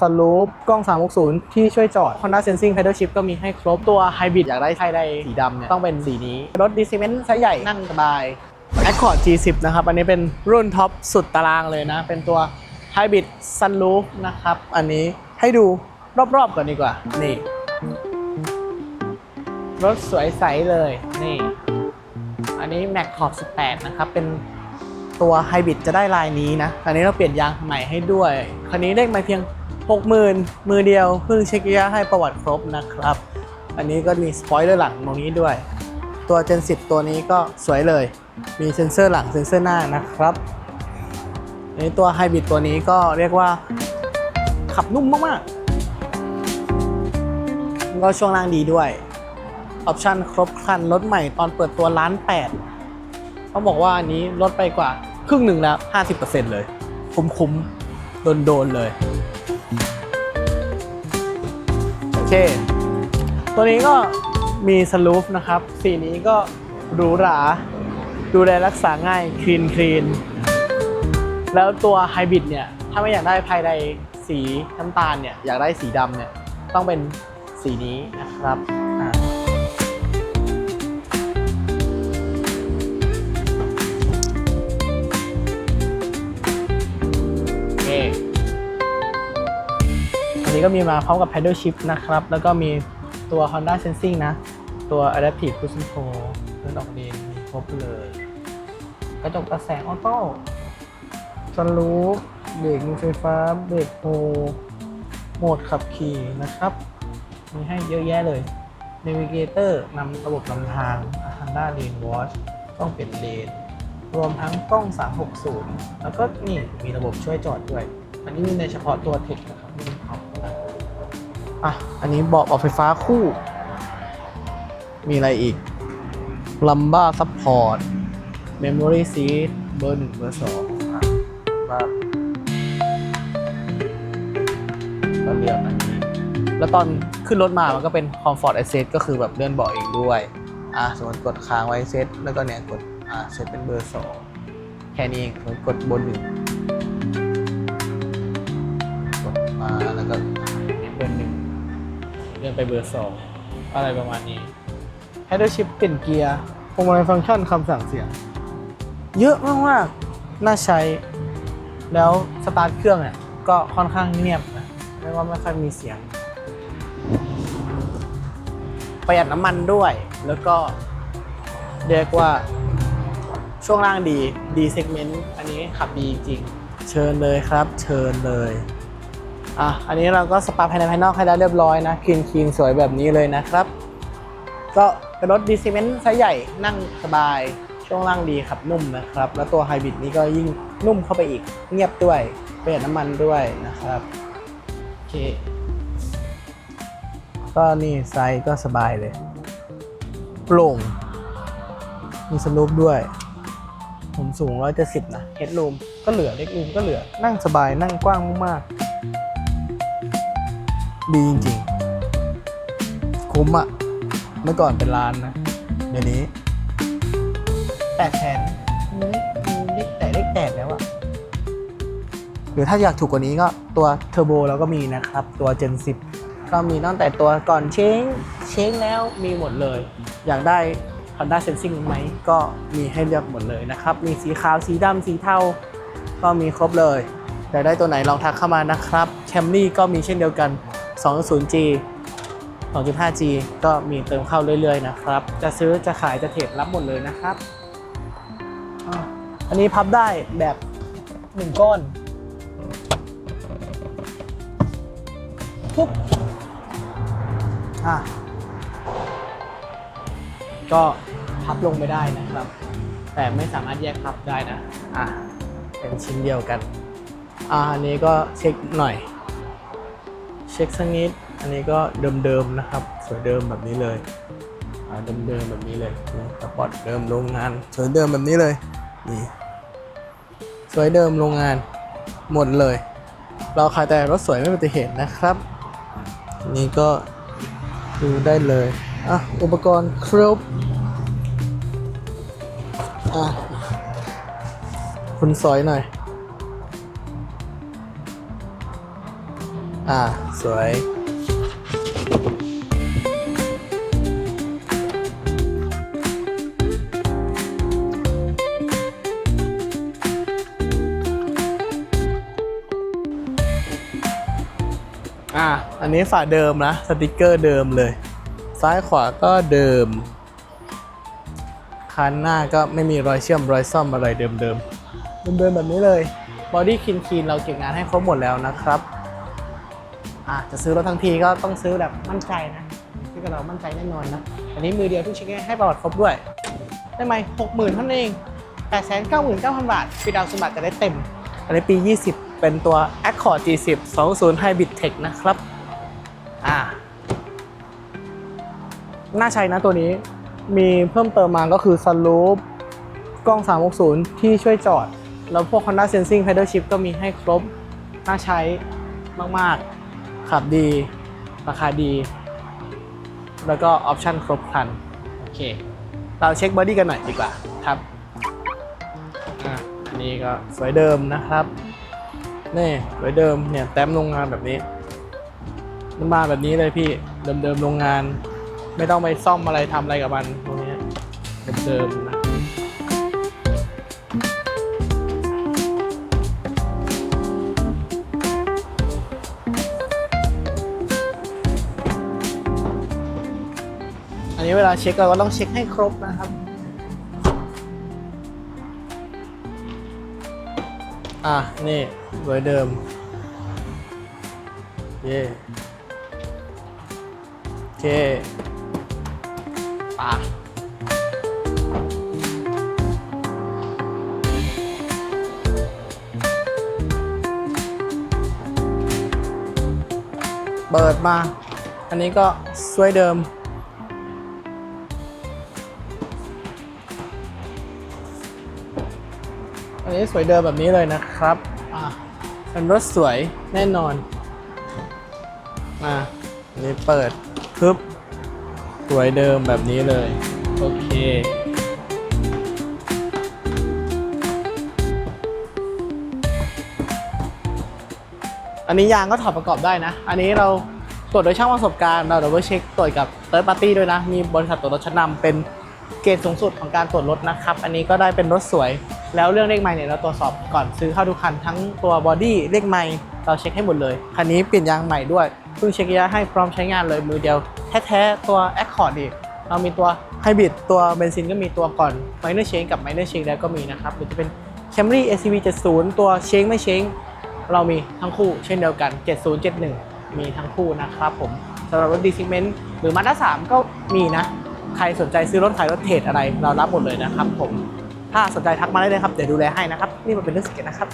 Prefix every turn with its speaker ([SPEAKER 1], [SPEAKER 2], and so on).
[SPEAKER 1] สลูปกล้อง 360 ที่ช่วยจอด Honda Sensing Pedal Shift ก็มีให้ครบตัว Hybrid อยากได้ไทยได้สีดำเนี่ย ต้องเป็นสีนี้ รถดีซิเมนต์ไซส์ใหญ่นั่งสบาย Accord G10 นะครับ อันนี้เป็นรุ่นท็อปสุดตารางเลยนะ เป็นตัว Hybrid Sunroof นะครับ อันนี้ให้ดูรอบๆก่อนดีกว่า นี่ รถสวยใสเลย นี่ อันนี้ Mac ขอบ18 นะครับ เป็นตัวไฮบริดจะได้ลายนี้นะ อันนี้เราเปลี่ยนยางใหม่ให้ด้วย คันนี้ได้มาเพียง 60,000 มือเดียวเพิ่งเช็คระยะให้ประวัติครบนะครับ อันนี้ก็มีสปอยเลอร์หลังตรงนี้ด้วย ตัว Gen 10 ตัวนี้ก็สวยเลย มีเซ็นเซอร์หลังเซ็นเซอร์หน้านะครับอันนี้ตัวไฮบริดตัวนี้ก็เรียกว่าขับนุ่มมากๆก็ช่วงล่างดีด้วยออปชันครบครันรถใหม่ตอนเปิดตัวล้านแปดเขาบอกว่าอันนี้ลดไปกว่าครึ่งหนึ่งแล้ว 50%เลย คุ้มๆ โดนๆเลย เคตัวนี้ก็มีสลูฟนะครับ สีนี้ก็หรูหรา ดูแลรักษาง่ายคลีนคลีนแล้วตัวไฮบริดเนี่ย ถ้าไม่อยากได้ภายในสีน้ำตาลเนี่ย อยากได้สีดำเนี่ย ต้องเป็นสีนี้นะครับ นี้ก็มีมาพร้อมกับ Paddle Shift นะครับ แล้วก็มีตัว Honda Sensing นะ ตัว Adaptive Cruise Control เครื่องดอกเดนมีครบเลย กระจกตาแสงออโต้สลูปเบรกมือไฟฟ้า เบรกโฮโหมดขับขี่นะครับ มีให้เยอะแยะเลย Navigator นำระบบนำทาง Honda Lane Watch ต้องเปลี่ยนเลน รวมทั้งกล้อง 360 แล้วก็นี่มีระบบช่วยจอดด้วย อันนี้มีในเฉพาะตัวเทคนะครับไม่มีท็ อะ อันนี้เบาะออกไฟฟ้าคู่ มีอะไรอีก Lumbar Support Memory Seat เบอร์หนึ่งเบอร์สองอะบ้าก็เลือกอันนี้ แล้วตอนขึ้นรถมามันก็เป็น Comfort Access ก็คือแบบเลื่อนเบาะเองด้วย อะสมมติกดค้างไว้เซตแล้วก็เนี่ยกดอ่าเซตเป็นเบอร์สองแค่นี้เองสมมติกดบนหนึ่งกดมาแล้วก็ เลื่อนไปเบอร์สองอะไรประมาณนี้ Header Shift เปลี่ยนเกียร์พวงมาลัยฟังก์ชันคำสั่งเสียง เยอะมากๆน่าใช้ แล้วสตาร์ทเครื่องเนี่ยก็ค่อนข้างเงียบนะไม่ว่าไม่ค่อยมีเสียง ประหยัดน้ำมันด้วย แล้วก็เรียกว่าช่วงล่างดี ดีเซกเมนต์ อันนี้ขับดีจริง เชิญเลยครับ เชิญเลย อะอันนี้เราก็สปาภายในภายนอกให้แล้เรียบร้อยนะคลีนคลีนสวยแบบนี้เลยนะครับ ก็เป็นรถดีเซกเมนต์ไซส์ใหญ่นั่งสบาย ช่วงล่างดีขับนุ่มนะครับ แล้วตัวไฮบริดนี้ก็ยิ่งนุ่มเข้าไปอีกเงียบด้วยประหยัดน้ำมันด้วยนะครับโอเคก็นี่ไซส์ก็สบายเลยโปร่งมีสลูปด้วย ผมสูง 170 นะเฮดรูมก็เหลือเล็กรูมก็เหลือนั่งสบายนั่งกว้างมากๆ ดีจริงๆ คุ้มอะเมื่อก่อนเป็นร้านนะ เดี๋ยวนี้แปดแสนเล็กเล็กแต่เล็กแตกแล้วอะหรือถ้าอยากถูกกว่านี้ก็ตัวเทอร์โบเราก็มีนะครับ ตัว Gen 10ก็มีตั้งแต่ตัวก่อนเช้งเช้งแล้วมีหมดเลย อยากได้ Honda Sensing ไหมก็มีให้เลือกหมดเลยนะครับ มีสีขาวสีดำสีเทาก็มีครบเลย อยากได้ตัวไหนลองทักเข้ามานะครับ Camry ก็มีเช่นเดียวกัน 2.0G 2.5G ก็มีเติมเข้าเรื่อยๆนะครับ จะซื้อจะขายจะเทรดรับหมดเลยนะครับ อันนี้พับได้แบบหนึ่งก้อนปุ๊บอะก็พับลงไม่ได้นะครับ แต่ไม่สามารถแยกพับได้นะ อะ เป็นชิ้นเดียวกัน อ่าอันนี้ก็เช็คหน่อย เช็คสักนิด อันนี้ก็เดิมๆนะครับ สวยเดิมแบบนี้เลยอ่าเดิมๆแบบนี้เลยนี่สปอร์ตเดิมโรงงาน สวยเดิมแบบนี้เลย นี่ สวยเดิมโรงงาน หมดเลย เราขายแต่รถสวยไม่ปฏิเหตุนะครับ นี่ก็ดูได้เลย อะ อุปกรณ์ครบ อะ คุณสอยหน่อย อ่า สวย อ่า อันนี้ฝาเดิมนะ สติกเกอร์เดิมเลย ซ้ายขวาก็เดิม คันหน้าก็ไม่มีรอยเชื่อมรอยซ่อมอะไรเดิมๆ เดิมๆแบบนี้เลย บอดี้คินคีนเราเก็บงานให้ครบหมดแล้วนะครับ อะจะซื้อรถทั้งทีก็ต้องซื้อแบบมั่นใจนะซื้อกับเรามั่นใจแน่นอนนะอันนี้มือเดียวที่เช็คให้ประวัติครบด้วย ได้ไหมหกหมื่นเท่านั้นเองแปดแสนเก้าหมื่นเก้าพันบาทปีดาวสมบัติจะได้เต็ม อันนี้ปี 20 เป็นตัว Accord G10 20 Hybrid Tech นะครับอ่าน่าใช้นะตัวนี้มีเพิ่มเติมมาก็คือสลูปกล้อง 360 ที่ช่วยจอด แล้วพวก Honda Sensing Pedal Shift ก็มีให้ครบ น่าใช้มาก ๆ ขับดี ราคาดี แล้วก็ออปชั่นครบครัน โอเค เราเช็คบอดี้กันหน่อยดีกว่าครับอันนี้ก็สวยเดิมนะครับ นี่สวยเดิมเนี่ยแต้มโรงงานแบบนี้มันมาแบบนี้เลยพี่ เดิมๆโรงงาน ไม่ต้องไปซ่อมอะไรทำอะไรกับมันตรงนี้เดิมๆนะ นนี้เวลาเช็คเราก็ต้องเช็คให้ครบนะครับอะ นี่สวยเดิม เย่โอเคป่ะเปิดมา อันนี้ก็สวยเดิม นนี้สวยเดิมแบบนี้เลยนะครับอะเป็นรถสวยแน่นอนอะอันนี้เปิดปึ๊บสวยเดิมแบบนี้เลย โอเคอันนี้ยางก็ถอดประกอบได้นะ อันนี้เราตรวจโดยช่างประสบการณ์ เราดับเบิลเช็คตรวจกับเ h ิร์ p ปาร์ตี้ด้วยนะ มีบริษัทตรวจรถชั้นนำเป็น เกณฑ์สูงสุดของการตรวจรถนะครับ อันนี้ก็ได้เป็นรถสวย แล้วเรื่องเลขไมล์เนี่ยเราตรวจสอบก่อนซื้อเข้าทุกคันทั้งตัวบอดี้เลขไมล์เราเช็คให้หมดเลย คันนี้เปลี่ยนยางใหม่ด้วยเพิ่งเช็คระยะให้พร้อมใช้งานเลยมือเดียว แท้ๆตัว Accord อีกเรามีตัวไฮบริดตัวเบนซินก็มีตัวก่อน Minor Change กับ Minor Change แล้วก็มีนะครับหรือจะเป็น Camry ACV 70 ตัวเชงไม่เชงเรามีทั้งคู่เช่นเดียวกัน 7071 มีทั้งคู่นะครับผมสำหรับรถดีซิเมนต์หรือมาด้า3ก็มีนะ ใครสนใจซื้อรถขายรถเทรดอะไร เรารับหมดเลยนะครับผมถ้าสนใจทักมาได้เลยครับเดี๋ยวดูแลให้นะครับ นี่มันเป็นเรื่องสเก็ตนะครับ